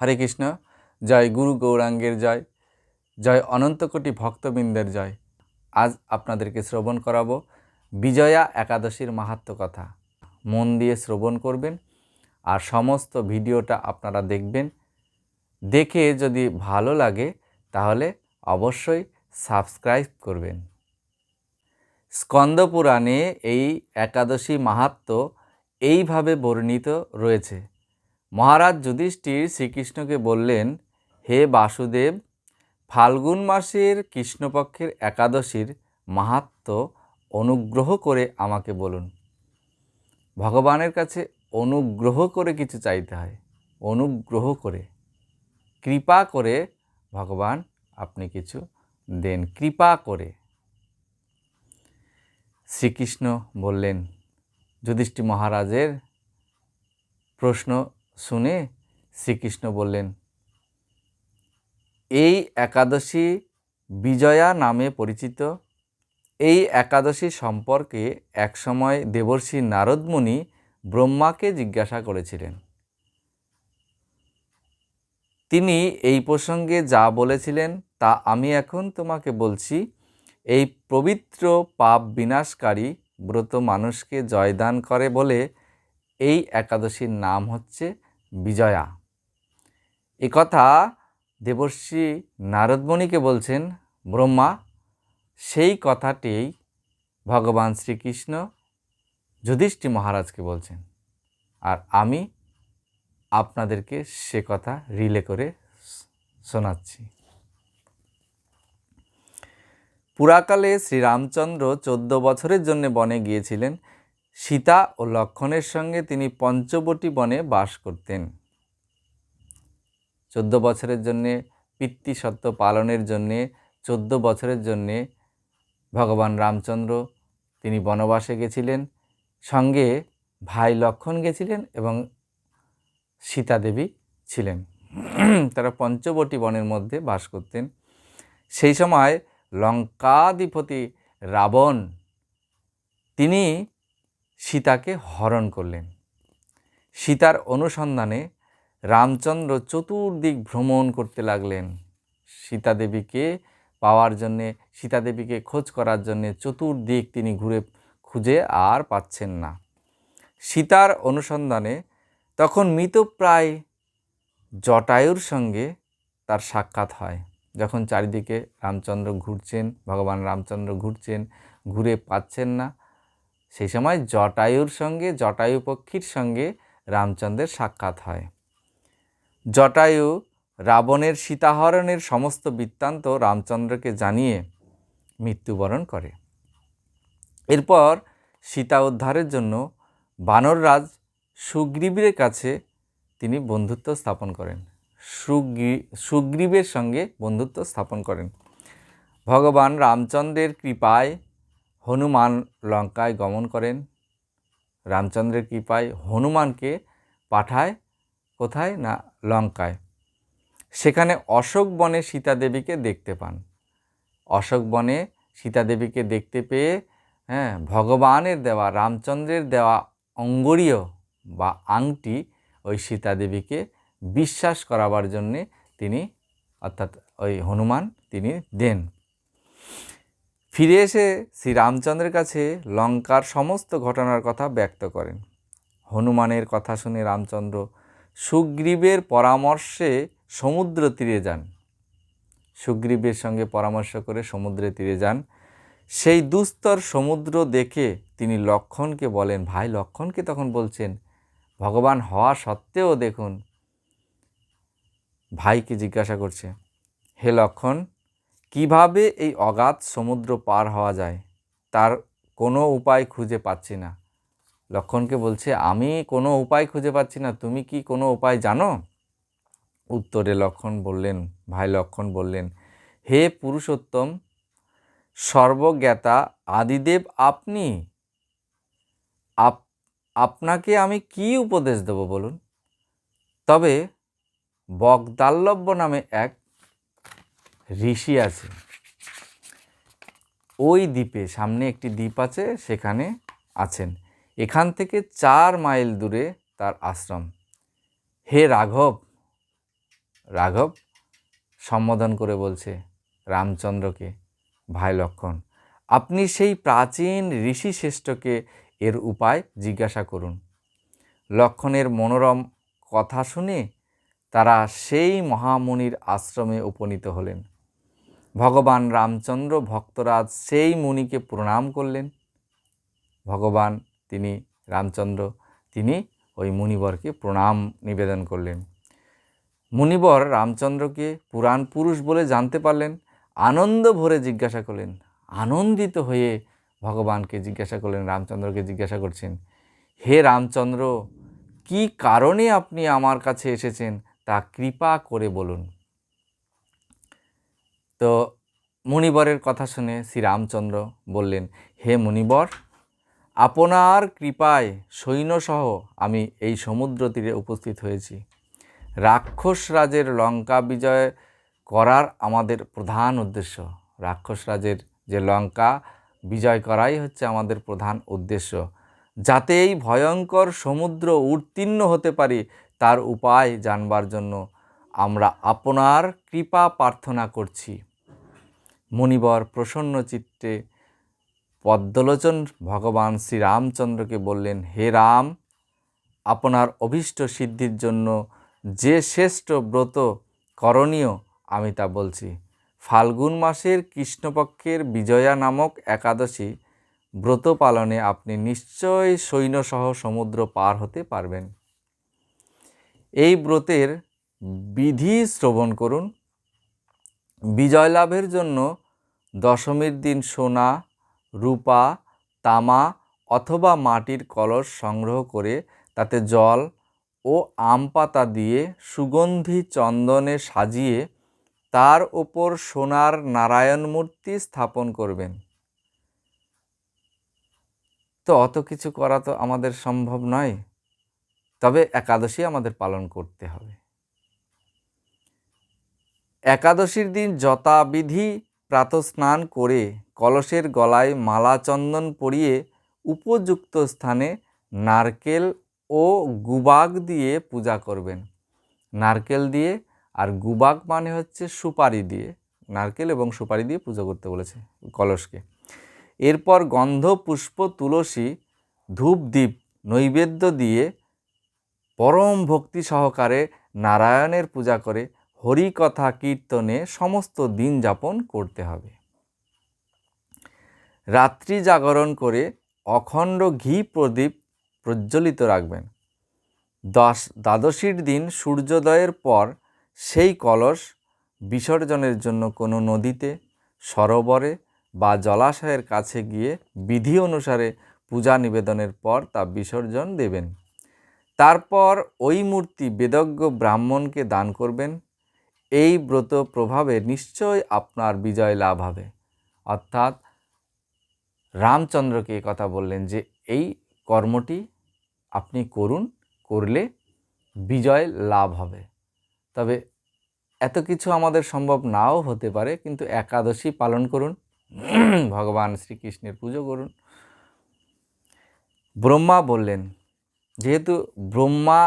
হরে কৃষ্ণ, জয় গুরু গৌরাঙ্গের জয় জয় অনন্তকোটি ভক্তবৃন্দের জয়। আজ আপনাদেরকে শ্রবণ করাবো বিজয়া একাদশীর মাহাত্ম কথা। মন দিয়ে শ্রবণ করবেন আর সমস্ত ভিডিওটা আপনারা দেখবেন। দেখে যদি ভালো লাগে তাহলে অবশ্যই সাবস্ক্রাইব করবেন। স্কন্দপুরাণে এই একাদশী মাহাত্ম এইভাবে বর্ণিত রয়েছে। মহারাজ যুধিষ্ঠির শ্রীকৃষ্ণকে বললেন, হে বাসুদেব, ফাল্গুন মাসের কৃষ্ণপক্ষের একাদশীর মাহাত্ম অনুগ্রহ করে আমাকে বলুন। ভগবানের কাছে অনুগ্রহ করে কিছু চাইতে হয়। অনুগ্রহ করে। কৃপা করে ভগবান আপনি কিছু দেন। কৃপা করে। শ্রীকৃষ্ণ বললেন যুধিষ্ঠি মহারাজের প্রশ্ন শুনে শ্রীকৃষ্ণ বললেন, এই একাদশী বিজয়া নামে পরিচিত। এই একাদশী সম্পর্কে একসময় দেবর্ষি নারদমুনি ব্রহ্মাকে জিজ্ঞাসা করেছিলেন। তিনি এই প্রসঙ্গে যা বলেছিলেন তা আমি এখন তোমাকে বলছি। এই পবিত্র পাপ বিনাশকারী ব্রত মানুষকে জয়দান করে বলে এই একাদশীর নাম হচ্ছে বিজয়া। কথা দেবর্ষি নারদমণিকে বলছেন, ব্রহ্মা, সেই কথাটি ভগবান শ্রীকৃষ্ণ যুধিষ্ঠি মহারাজকে বলছেন। আর আমি আপনাদেরকে সে কথা রিলে করে শোনাচ্ছি। পুরাকালে শ্রীরামচন্দ্র চোদ্দ বছরের জন্য বনে গিয়েছিলেন। সীতা ও লক্ষণের সঙ্গে তিনি পঞ্চবটি বনে বাস করতেন। চোদ্দ বছরের জন্যে, পিতৃসত্ত্ব পালনের জন্যে, চোদ্দ বছরের জন্যে ভগবান রামচন্দ্র তিনি বনবাসে গেছিলেন। সঙ্গে ভাই লক্ষণ গেছিলেন এবং সীতা দেবী ছিলেন। তারা পঞ্চবটি বনের মধ্যে বাস করতেন। সেই সময় লঙ্কাধিপতি রাবণ তিনি সীতাকে হরণ করলেন। সীতার অনুসন্ধানে রামচন্দ্র চতুর্দিক ভ্রমণ করতে লাগলেন। সীতা দেবীকে পাওয়ার জন্যে সীতা দেবীকে খোঁজ করার জন্যে চতুর্দিক তিনি ঘুরে খুঁজে আর পাচ্ছেন না। সীতার অনুসন্ধানে তখন মৃতপ্রায় জটায়ুর সঙ্গে তার সাক্ষাৎ হয়। যখন চারিদিকে রামচন্দ্র ঘুরছেন, ভগবান রামচন্দ্র ঘুরছেন, ঘুরে পাচ্ছেন না সেই সময় জটায়ুর সঙ্গে, জটায়ু পক্ষীর সঙ্গে রামচন্দ্রের সাক্ষাৎ হয়। জটায়ু রাবণের সীতাহরণের সমস্ত বৃত্তান্ত রামচন্দ্রকে জানিয়ে মৃত্যুবরণ করে। এরপর সীতা উদ্ধারের জন্য বানররাজ সুগ্রীবের কাছে তিনি বন্ধুত্ব স্থাপন করেন। সুগ্রী, সুগ্রীবের সঙ্গে বন্ধুত্ব স্থাপন করেন। ভগবান রামচন্দ্রের কৃপায় হনুমান লঙ্কায় গমন করেন। রামচন্দ্রের কৃপায় হনুমানকে পাঠায় কোথায় না লঙ্কায়। সেখানে অশোক বনে সীতা দেবীকে দেখতে পান। অশোক বনে সীতা দেবীকে দেখতে পেয়ে হ্যাঁ ভগবানের দেওয়া, রামচন্দ্রের দেওয়া অঙ্গরীয় বা আংটি ওই সীতা দেবীকে বিশ্বাস করাবার জন্যে তিনি, অর্থাৎ ওই হনুমান তিনি দেন। ফিরে এসে শ্রী রামচন্দ্রের কাছে লঙ্কার সমস্ত ঘটনার কথা ব্যক্ত করেন। হনুমানের কথা শুনে রামচন্দ্র সুগ্রীবের পরামর্শে সমুদ্র তীরে যান। সুগ্রীবের সঙ্গে পরামর্শ করে সমুদ্রে তীরে যান। সেই দুস্তর সমুদ্র দেখে তিনি লক্ষণকে বলেন, ভাই, লক্ষণকে তখন বলছেন, ভগবান হওয়া সত্ত্বেও দেখুন। ভাইকে জিজ্ঞাসা করছে, হে লক্ষণ কীভাবে এই অগাধ সমুদ্র পার হওয়া যায়? তার কোনো উপায় খুঁজে পাচ্ছি না। লক্ষণকে বলছে, আমি কোনো উপায় খুঁজে পাচ্ছি না। তুমি কি কোনো উপায় জানো? উত্তরে লক্ষণ বললেন, ভাই লক্ষণ বললেন, হে পুরুষোত্তম, সর্বজ্ঞাতা আদিদেব আপনি? আপ, আপনাকে আমি কি উপদেশ দেব বলুন? তবে বগদাল্লব্য নামে এক ঋষি আছে। ওই দ্বীপে সামনে একটি দ্বীপ আছে, সেখানে আছেন। এখান থেকে চার মাইল দূরে তার আশ্রম। হে রাঘব রাঘব, সম্বোধন করে বলছে রামচন্দ্রকে, ভাই লক্ষণ, আপনি সেই প্রাচীন ঋষি শ্রেষ্ঠকে এর উপায় জিজ্ঞাসা করুন। লক্ষণের মনোরম কথা শুনে তারা সেই মহামুনির আশ্রমে উপনীত হলেন। ভগবান রামচন্দ্র ভক্তরাজ সেই মুনিকে প্রণাম করলেন। ভগবান তিনি রামচন্দ্র, তিনি ওই মুনিবরকে প্রণাম নিবেদন করলেন। মুনিবর রামচন্দ্রকে পুরাণ পুরুষ বলে জানতে পারলেন, আনন্দ ভরে জিজ্ঞাসা করলেন, আনন্দিত হয়ে ভগবানকে জিজ্ঞাসা করলেন, রামচন্দ্রকে জিজ্ঞাসা করছেন, হে রামচন্দ্র, কি কারণে আপনি আমার কাছে এসেছেন? তা কৃপা করে বলুন। তো মণিবরের কথা শুনে শ্রীরামচন্দ্র বললেন, হে মণিবর আপনার কৃপায় সৈন্যসহ আমি এই সমুদ্র তীরে উপস্থিত হয়েছি। রাক্ষস রাজের লঙ্কা বিজয় করার আমাদের প্রধান উদ্দেশ্য। রাক্ষস রাজের যে লঙ্কা বিজয় করাই হচ্ছে আমাদের প্রধান উদ্দেশ্য। যাতে এই ভয়ঙ্কর সমুদ্র উত্তীর্ণ হতে পারি, তার উপায় জানবার জন্য আমরা আপনার কৃপা প্রার্থনা করছি। মুনিবর প্রসন্ন চিত্তে পদ্মলোচন ভগবান শ্রীরামচন্দ্রকে বললেন, হে রাম, আপনার অভীষ্ট সিদ্ধির জন্য যে শ্রেষ্ঠ ব্রত করণীয় আমি তা বলছি। ফাল্গুন মাসের কৃষ্ণপক্ষের বিজয়া নামক একাদশী ব্রত পালনে আপনি নিশ্চয় সৈন্যসহ সমুদ্র পার হতে পারবেন। এই ব্রতের বিধি শ্রবণ করুন। বিজয় লাভের জন্য দশমীর দিন সোনা, রূপা, তামা অথবা মাটির কলস সংগ্রহ করে তাতে জল ও আম পাতা দিয়ে সুগন্ধি চন্দনে সাজিয়ে তার ওপর সোনার নারায়ণ মূর্তি স্থাপন করবেন। তো অত কিছু করা তো আমাদের সম্ভব নয়, তবে একাদশী আমাদের পালন করতে হবে। একাদশীর দিন যথাবিধি প্রাতস্নান করে কলসের গলায় মালা চন্দন পরিয়ে উপযুক্ত স্থানে নারকেল ও গুবাগ দিয়ে পূজা করবেন। নারকেল দিয়ে, আর গুবাগ মানে হচ্ছে সুপারি দিয়ে, নারকেল এবং সুপারি দিয়ে পুজো করতে বলেছে কলসকে। এরপর গন্ধ, পুষ্প, তুলসী, ধূপ দ্বীপ নৈবেদ্য দিয়ে পরম ভক্তি সহকারে নারায়ণের পূজা করে হরিকথা কীর্তনে সমস্ত দিন যাপন করতে হবে। রাত্রি জাগরণ করে অখণ্ড ঘি প্রদীপ প্রজ্বলিত রাখবেন। দশ, দ্বাদশীর দিন সূর্যোদয়ের পর সেই কলস বিসর্জনের জন্য কোনো নদীতে, সরোবরে বা জলাশয়ের কাছে গিয়ে বিধি অনুসারে পূজা নিবেদনের পর তা বিসর্জন দেবেন। তারপর ওই মূর্তি বেদজ্ঞ ব্রাহ্মণকে দান করবেন। এই ব্রত প্রভাবে নিশ্চয় আপনার বিজয় লাভ হবে। অর্থাৎ রামচন্দ্রকে কথা বললেন যে, এই কর্মটি আপনি করুন, করলে বিজয় লাভ হবে। তবে এত কিছু আমাদের সম্ভব নাও হতে পারে, কিন্তু একাদশী পালন করুন, ভগবান শ্রীকৃষ্ণের পুজো করুন। ব্রহ্মা বললেন, যেহেতু ব্রহ্মা,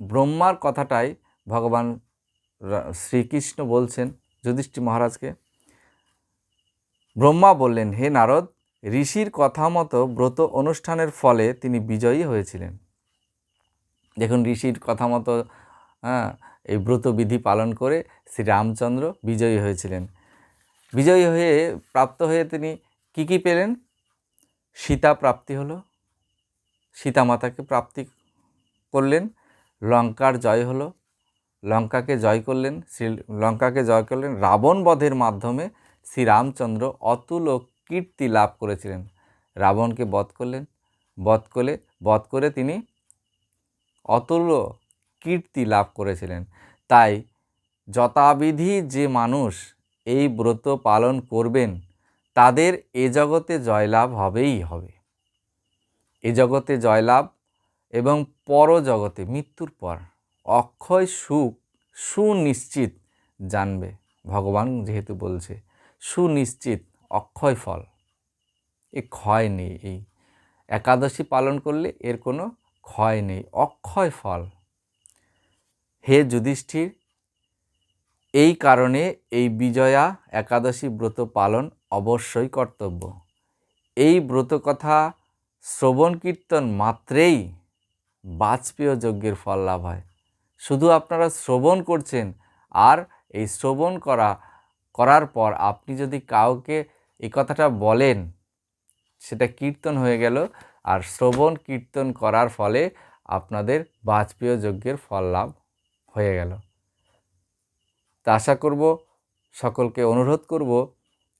ব্রহ্মার কথাটাই ভগবান শ্রীকৃষ্ণ বলছেন যুধিষ্ঠি মহারাজকে, ব্রহ্মা বললেন, হে নারদ, ঋষির কথা মতো ব্রত অনুষ্ঠানের ফলে তিনি বিজয়ী হয়েছিলেন। দেখুন, ঋষির কথা মতো হ্যাঁ এই ব্রতবিধি পালন করে শ্রী রামচন্দ্র বিজয়ী হয়েছিলেন। বিজয়ী হয়ে প্রাপ্ত হয়ে তিনি কি কি পেলেন? সীতা প্রাপ্তি হলো। সীতামাতাকে প্রাপ্তি করলেন। লঙ্কার জয় হলো। লঙ্কাকে জয় করলেন, শ্রী লঙ্কাকে জয় করলেন রাবণ বধের মাধ্যমে শ্রীরামচন্দ্র অতুল ও কীর্তি লাভ করেছিলেন। রাবণকে বধ করলেন, বধ করে বধ করে তিনি অতুল কীর্তি লাভ করেছিলেন। তাই যথাবিধি যে মানুষ এই ব্রত পালন করবেন, তাদের এ জগতে জয়লাভ হবেই হবে। এ জগতে জয়লাভ এবং পরজগতে মৃত্যুর পর অক্ষয় সুখ সুনিশ্চিত জানবে। ভগবান যেহেতু বলছে, সুনিশ্চিত অক্ষয় ফল। এ ক্ষয় নেই এই। একাদশী পালন করলে এর কোনো ক্ষয় নেই, অক্ষয় ফল। হে যুধিষ্ঠির, এই কারণে এই বিজয়া একাদশী ব্রত পালন অবশ্যই কর্তব্য। এই ব্রত কথা শ্রবণ কীর্তন মাত্রেই বাজপেয় যজ্ঞের ফল লাভ হয়। শুধু আপনারা শ্রবণ করছেন আর এই শ্রবণ করা, করার পর আপনি যদি কাউকে এই কথাটা বলেন, সেটা কীর্তন হয়ে গেল আর শ্রবণ কীর্তন করার ফলে আপনাদের বাজপেয় যজ্ঞের ফল লাভ হয়ে গেল। তা আশা করব সকলকে অনুরোধ করব,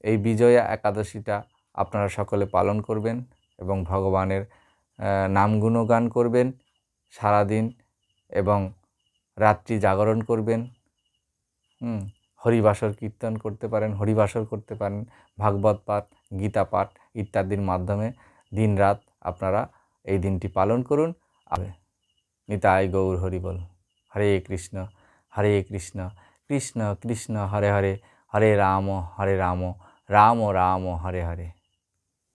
এই বিজয়া একাদশীটা আপনারা সকলে পালন করবেন এবং ভগবানের নাম গুণগান করবেন সারাদিন এবং রাত্রি জাগরণ করবেন। হুম, হরিবাসর কীর্তন করতে পারেন, হরিবাসর করতে পারেন, ভাগবত পাঠ, গীতা পাঠ ইত্যাদির মাধ্যমে দিনরাত আপনারা এই দিনটি পালন করুন। নিতাই গৌর হরি বল। হরে কৃষ্ণ হরে কৃষ্ণ কৃষ্ণ কৃষ্ণ, হরে হরে হরে রাম হরে রাম রাম রাম, হরে হরে।